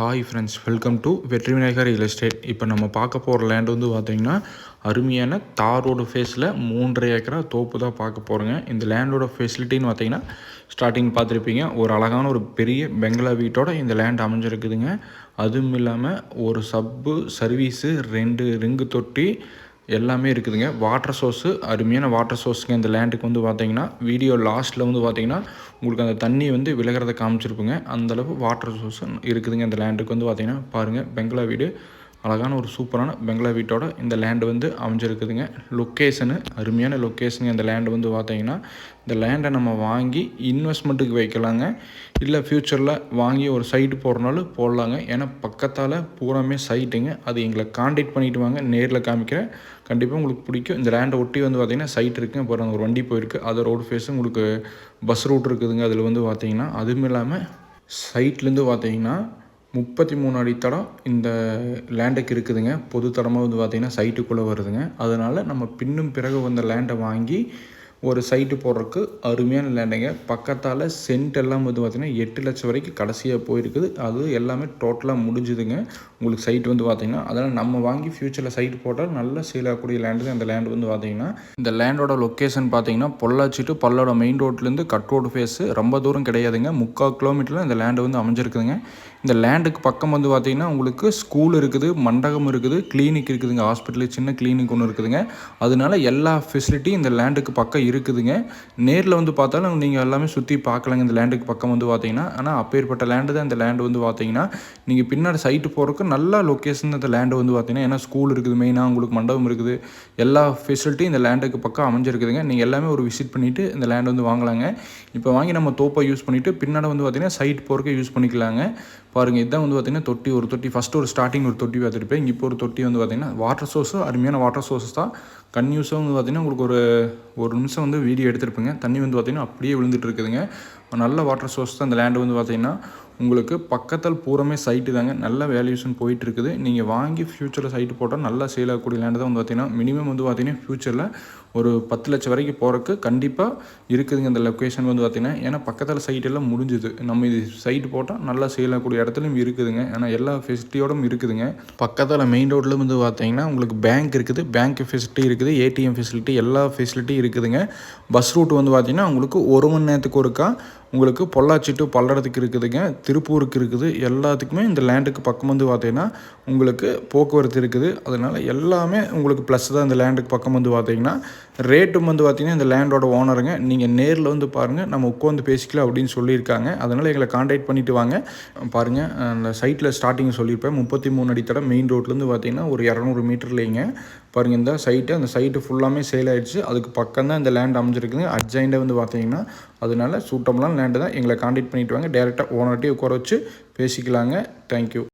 Hi friends welcome to வெற்றி Vinayagar real estate இப்போ நம்ம பார்க்க போகிற லேண்ட் வந்து பார்த்திங்கன்னா அருமையான தாரோட ஃபேஸில் மூன்றரை ஏக்கரா தோப்பு தான் பார்க்க போகிறோங்க இந்த லேண்டோட ஃபெசிலிட்டின்னு பார்த்தீங்கன்னா ஸ்டார்டிங் பார்த்துருப்பீங்க. ஒரு அழகான ஒரு பெரிய பெங்களா வீட்டோட இந்த லேண்ட் அமைஞ்சிருக்குதுங்க. அதுவும் இல்லாமல் ஒரு சப்பு சர்வீஸு ரெண்டு ரிங்கு தொட்டி எல்லாமே இருக்குதுங்க. வாட்டர் சோர்ஸு அருமையான வாட்டர் சோர்ஸுங்க இந்த லேண்டுக்கு வந்து பார்த்தீங்கன்னா வீடியோ லாஸ்ட்டில் வந்து பார்த்தீங்கன்னா உங்களுக்கு அந்த தண்ணி வந்து விலகிறத காமிச்சிருப்புங்க அந்தளவு வாட்டர் சோர்ஸ் இருக்குதுங்க. இந்த லேண்டுக்கு வந்து பார்த்தீங்கன்னா பாருங்கள் பெங்களா வீடு. அழகான ஒரு சூப்பரான பெங்களா வீட்டோட இந்த லேண்டு வந்து அமைஞ்சிருக்குதுங்க. லொக்கேஷனு அருமையான லொக்கேஷனுங்க இந்த லேண்டு வந்து பார்த்தீங்கன்னா இந்த லேண்டை நம்ம வாங்கி இன்வெஸ்ட்மெண்ட்டுக்கு வைக்கலாங்க. இல்லை ஃப்யூச்சரில் வாங்கி ஒரு சைட்டு போடுறனாலும் போடலாங்க. ஏன்னா பக்கத்தால் பூராமே சைட்டுங்க அது எங்களை காண்டாக்ட் பண்ணிவிட்டு வாங்க. நேரில் காமிக்கிறேன். கண்டிப்பாக உங்களுக்கு பிடிக்கும். இந்த லேண்டை ஒட்டி வந்து பார்த்திங்கன்னா சைட் இருக்குது அப்புறம் ஒரு வண்டி போயிருக்கு. அது ரோடு ஃபேஸும் உங்களுக்கு பஸ் ரூட் இருக்குதுங்க. அதில் வந்து பார்த்திங்கன்னா அதுவும் இல்லாமல் சைட்லேருந்து பார்த்தீங்கன்னா முப்பத்தி மூணு அடி தடம் இந்த லேண்டுக்கு இருக்குதுங்க. பொது தடமாக வந்து பார்த்திங்கன்னா சைட்டுக்குள்ளே வருதுங்க. அதனால் நம்ம பின்னும் பிறகு வந்த லேண்டை வாங்கி ஒரு சைட்டு போடுறதுக்கு அருமையான லேண்டுங்க பக்கத்தால் சென்ட் எல்லாம் வந்து பார்த்திங்கன்னா எட்டு லட்சம் வரைக்கும் கடைசியாக போயிருக்குது. அது எல்லாமே டோட்டலாக முடிஞ்சுதுங்க. உங்களுக்கு சைட் வந்து பார்த்திங்கன்னா அதனால் நம்ம வாங்கி ஃப்யூச்சரில் சைட் போட்டால் நல்ல சேல் ஆகக்கூடிய லேண்டு தான் இந்த லேண்டு வந்து பார்த்திங்கன்னா இந்த லேண்டோட லொக்கேஷன் பார்த்திங்கன்னா பொள்ளாச்சி டு பல்லோட மெயின் ரோட்லேருந்து கட் ரோடு ஃபேஸு ரொம்ப தூரம் கிடையாதுங்க. முக்கால் கிலோமீட்டரில் இந்த லேண்டு வந்து அமைஞ்சிருக்குதுங்க. இந்த லேண்டுக்கு பக்கம் வந்து பார்த்திங்கன்னா உங்களுக்கு ஸ்கூல் இருக்குது மண்டபம் இருக்குது கிளினிக் இருக்குதுங்க ஹாஸ்பிட்டலு சின்ன கிளினிக் ஒன்று இருக்குதுங்க. அதனால எல்லா ஃபெசிலிட்டியும் இந்த லேண்டுக்கு பக்கம் இருக்குதுங்க. நேரில் வந்து பார்த்தாலும் நீங்கள் எல்லாமே சுற்றி பார்க்கலாங்க இந்த லேண்டுக்கு பக்கம் வந்து பார்த்தீங்கன்னா. ஆனால் அப்பேற்பட்ட லேண்டு தான் இந்த லேண்டு வந்து பார்த்தீங்கன்னா. நீங்கள் பின்னாடி சைட்டு போகிறதுக்கு நல்ல லொக்கேஷன் இந்த லேண்டு வந்து பார்த்தீங்கன்னா. ஏன்னா ஸ்கூல் இருக்குது மெயினாக உங்களுக்கு மண்டபம் இருக்குது. எல்லா ஃபெசிலிட்டியும் இந்த லேண்டுக்கு பக்கம் அமைஞ்சிருக்குதுங்க. நீங்கள் எல்லாமே ஒரு விசிட் பண்ணிவிட்டு இந்த லேண்ட் வந்து வாங்கலாங்க. இப்போ வாங்கி நம்ம தோப்பை யூஸ் பண்ணிவிட்டு பின்னாடி வந்து பார்த்திங்கன்னா சைட் போகிறக்கு யூஸ் பண்ணிக்கலாங்க. பாருங்கள் இதுதான் வந்து பார்த்திங்கன்னா தொட்டி ஒரு தொட்டி ஃபஸ்ட்டு ஒரு ஸ்டார்டிங் ஒரு தொட்டி பார்த்துருப்பேன் இப்போ ஒரு தொட்டி வந்து பார்த்திங்கன்னா வாட்டர் சோர்ஸும் அருமையான வாட்டர் சோர்ஸஸ் தான். கன்யூஸாக வந்து பார்த்திங்கன்னா உங்களுக்கு ஒரு ஒரு நிமிஷம் வந்து வீடியோ எடுத்துருப்பேங்க. தண்ணி வந்து பார்த்திங்கன்னா அப்படியே விழுந்துட்டு இருக்குதுங்க. நல்ல வாட்டர் சோர்ஸ் தான் இந்த லேண்டு வந்து பார்த்திங்கன்னா உங்களுக்கு பக்கத்தில் பூரமே சைட்டு தாங்க. நல்ல வேல்யூஷன் போயிட்டு இருக்குது நீங்கள் வாங்கி ஃப்யூச்சரில் சைட்டு போட்டால் நல்லா சேல் ஆகக்கூடிய லேண்டு தான் வந்து பார்த்திங்கன்னா மினிமம் வந்து பார்த்திங்கன்னா ஃப்யூச்சரில் ஒரு பத்து லட்சம் வரைக்கும் போகிறக்கு கண்டிப்பாக இருக்குதுங்க இந்த லொக்கேஷன் வந்து பார்த்திங்கன்னா ஏன்னா பக்கத்தில் சைட் எல்லாம் முடிஞ்சுது. நம்ம இது சைட்டு போட்டால் நல்லா சேல் ஆகக்கூடிய இடத்துலையும் இருக்குதுங்க. ஏன்னா எல்லா ஃபெசிலிட்டியோடும் இருக்குதுங்க. பக்கத்தில் மெயின் ரோட்டில் வந்து பார்த்தீங்கன்னா உங்களுக்கு பேங்க் இருக்குது. பேங்க் ஃபெசிலிட்டி இருக்குது. ஏடிஎம் ஃபெசிலிட்டி எல்லா ஃபெசிலிட்டியும் இருக்குதுங்க. பஸ் ரூட் வந்து பார்த்திங்கன்னா உங்களுக்கு ஒரு மணி நேரத்துக்கு ஒருக்கா உங்களுக்கு பொள்ளாச்சி டு பல்லடத்துக்கு இருக்குதுங்க திருப்பூருக்கு இருக்குது எல்லாத்துக்குமே இந்த லேண்டுக்கு பக்கம் வந்து பார்த்தீங்கன்னா உங்களுக்கு போக்குவரத்து இருக்குது. அதனால் எல்லாமே உங்களுக்கு ப்ளஸ் தான் இந்த லேண்டுக்கு பக்கம் வந்து பார்த்தீங்கன்னா ரேட்டும் வந்து பார்த்திங்கன்னா இந்த லேண்டோட ஓனருங்க நீங்கள் நேரில் வந்து பாருங்கள் நம்ம உட்காந்து பேசிக்கலாம் அப்படின்னு சொல்லியிருக்காங்க. அதனால் எங்களை காண்டாக்ட் பண்ணிவிட்டு வாங்க. பாருங்கள் அந்த சைட்டில் ஸ்டார்டிங் சொல்லியிருப்பேன். முப்பத்தி மூணு அடி தடம் மெயின் ரோட்லேருந்து பார்த்தீங்கன்னா ஒரு இரநூறு மீட்டர்லேங்க பாருங்கள் இந்த சைட்டு அந்த சைட்டு ஃபுல்லாமே சேல் ஆகிடுச்சு அதுக்கு பக்கம் தான் இந்த லேண்ட் அமைஞ்சிருக்குங்க அட்ஜாயிண்டாக வந்து பார்த்தீங்கன்னா அதனால சூட்டபுளான லேண்டு தான் எங்களை காண்டாக்ட் பண்ணிவிட்டு வாங்க. டேரெக்டாக ஓனர்கிட்டே உட்கார வச்சு பேசிக்கலாங்க. தேங்க்யூ